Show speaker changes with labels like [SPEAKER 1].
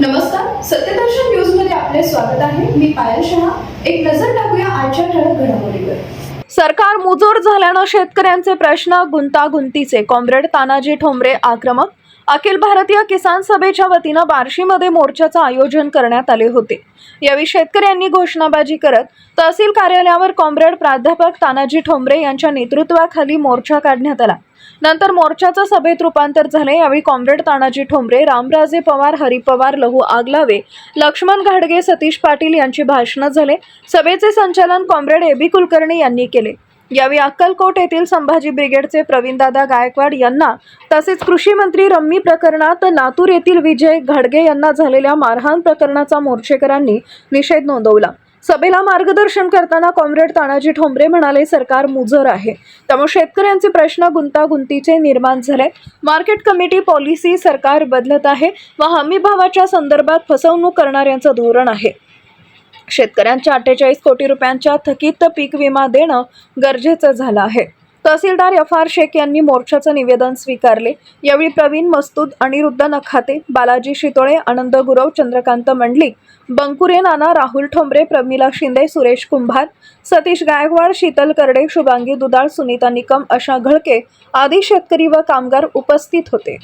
[SPEAKER 1] नमस्कार सत्यदर्शन न्यूजमध्ये आपले स्वागत आहे. मी पायल शहा. एक नजर टाकूया आजच्या ठळक घडामोडीवर.
[SPEAKER 2] सरकार मुजोर झाल्यानं शेतकऱ्यांचे प्रश्न गुंतागुंतीचे. कॉम्रेड तानाजी ठोंबरे आक्रमक अखिल भारतीय किसान सभेच्या वतीनं बार्शीमध्ये मोर्चाचं आयोजन करण्यात आले होते. यावेळी शेतकऱ्यांनी घोषणाबाजी करत तहसील कार्यालयावर कॉम्रेड प्राध्यापक तानाजी ठोंबरे यांच्या नेतृत्वाखाली मोर्चा काढण्यात आला. नंतर मोर्चाचं सभेत रूपांतर झाले. यावेळी कॉम्रेड तानाजी ठोंबरे रामराजे पवार हरी पवार लहू आगलावे लक्ष्मण घाडगे सतीश पाटील यांची भाषणं झाले. सभेचे संचालन कॉम्रेड एबी कुलकर्णी यांनी केले. यावेळी अक्कलकोट येथील संभाजी ब्रिगेडचे प्रवीणदादा गायकवाड यांना तसेच कृषी मंत्री रम्मी प्रकरणात लातूर येथील विजय घाडगे यांना झालेल्या मारहाण प्रकरणाचा मोर्चेकरांनी निषेध नोंदवला. सभेला मार्गदर्शन करताना कॉम्रेड तानाजी ठोंबरे म्हणाले सरकार मुजर आहे. त्यामुळे शेतकऱ्यांचे प्रश्न गुंतागुंतीचे निर्माण झाले. मार्केट कमिटी पॉलिसी सरकार बदलत आहे व हमी भावाच्या संदर्भात फसवणूक करणाऱ्यांचं धोरण आहे. शेतकऱ्यांच्या अठ्ठेचाळीस कोटी रुपयांच्या थकीत पीक विमा देणं गरजेचं झालं आहे. तहसीलदार एफ आर शेख यांनी मोर्चाचं निवेदन स्वीकारले. यावेळी प्रवीण मस्तूद अनिरुद्ध नखाते बालाजी शितोळे आनंद गुरव चंद्रकांत मंडलिक बंकुरे नाना राहुल ठोंबरे प्रमिला शिंदे सुरेश कुंभार सतीश गायकवाड शीतल करडे शुभांगी दुदाळ सुनीता निकम अशा घळके आदी शेतकरी व कामगार उपस्थित होते.